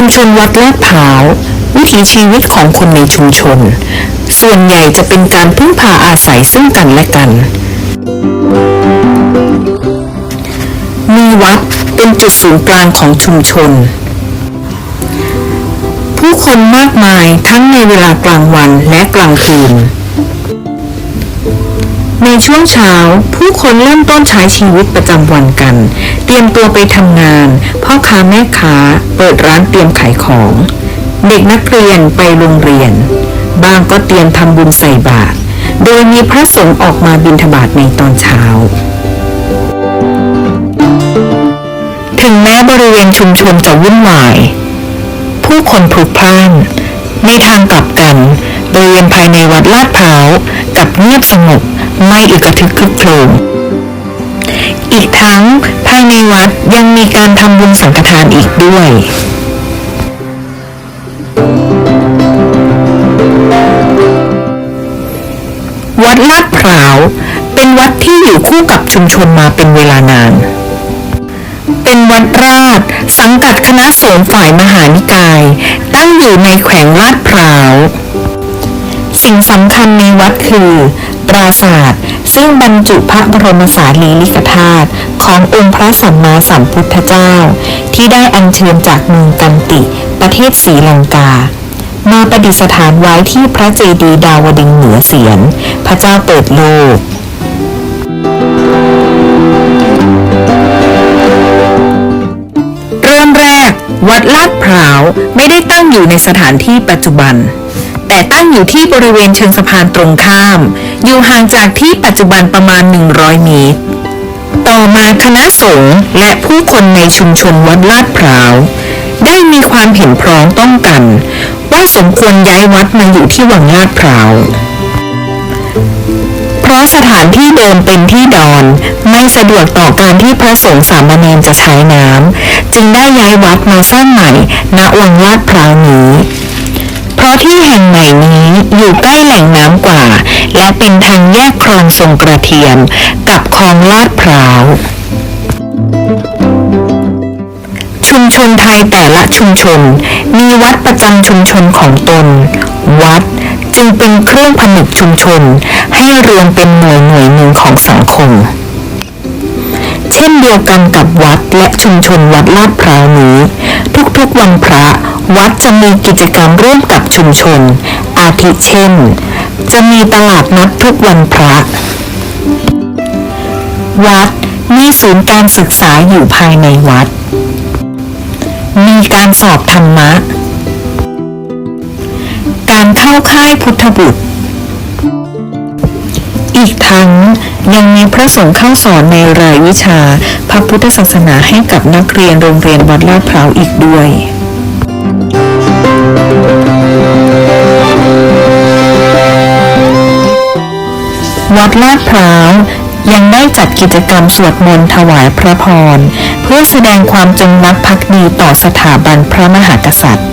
ชุมชนวัดลาดพร้าววิถีชีวิตของคนในชุมชน ส่วนใหญ่จะเป็นการพึ่งพาอาศัยซึ่งกันและกัน มีวัดเป็นจุดศูนย์กลางของชุมชน ผู้คนมากมายทั้งในเวลากลางวันและกลางคืน ในช่วงเช้า ผู้คนเริ่มต้นใช้ชีวิตประจำวันกัน เตรียมตัวไปทำงาน พ่อค้าแม่ค้าเปิดร้านเตรียมขายของ เด็กนักเรียนไปโรงเรียน บางก็เตรียมทำบุญใส่บาตรโดยมีพระสงฆ์ออกมาบิณฑบาตในตอนเช้า ถึงแม้บริเวณชุมชนจะวุ่นวาย ผู้คนพลุกพล่านในทางกลับกัน บริเวณภายในวัดลาดพร้าวกับเงียบสงบ ไม่อึกระทึกคึกโครมอีกทั้งภายในวัดยังมีการทำบุญสังฆทานอีกด้วยวัดลาดพร้าว เป็นวัดที่อยู่คู่กับชุมชนมาเป็นเวลานาน เป็นวัดราชสังกัดคณะสงฆ์ฝ่ายมหานิกาย ตั้งอยู่ในแขวงลาดพร้าว สิ่งสำคัญในวัดคือ ราสาทซึ่งบรรจุพระบรมสารีริกธาตุขององค์พระสัมมาสัมพุทธเจ้า ที่ได้อัญเชิญจากเมืองกันติ ประเทศศรีลังกา มาประดิษฐานไว้ที่พระเจดีย์ดาวดึงเหนือเสียน พระเจ้าเปิดโลกเริ่มแรกวัดลาดพร้าวไม่ได้ตั้งอยู่ในสถานที่ปัจจุบัน แต่ตั้งอยู่ที่บริเวณเชิงสะพานตรงข้าม อยู่ห่างจากที่ปัจจุบันประมาณ 100 เมตร ต่อมาคณะสงฆ์และผู้คนในชุมชนวัดลาดพร้าว ได้มีความเห็นพร้อมต้องกัน ว่าสมควรย้ายวัดมาอยู่ที่วังลาดพร้าวเพราะสถานที่เดิมเป็นที่ดอน ไม่สะดวกต่อการที่พระสงฆ์สามเณรจะใช้น้ำจึงได้ย้ายวัดมาสร้างใหม่ณวังลาด แยกคลองทรงกระเทียม กับคลองลาดพร้าวชุมชนไทยแต่ละชุมชน มีวัดประจำชุมชนของตน วัดจึงเป็นเครื่องผนึกชุมชน ให้รวมเป็นหน่วยหน่วยหนึ่งของสังคม เช่นเดียวกันกับวัดและชุมชนวัดลาดพร้าวนี้ ทุกๆวันพระ วัดจะมีกิจกรรมร่วมกับชุมชน อาทิเช่น จะมีตลาดนัดทุกวันพระ วัดมีศูนย์การศึกษาอยู่ภายในวัด มีการสอบธรรมะ การเข้าค่ายพุทธบุตร อีกทั้งยังมีพระสงฆ์เข้าสอนในรายวิชาพระพุทธศาสนาให้กับนักเรียนโรงเรียนวัดลาดพร้าวอีกด้วย วัดลาดพร้าวยังได้จัดกิจกรรมสวดมนต์ถวายพระพร เพื่อแสดงความจงรักภักดีต่อสถาบันพระมหากษัตริย์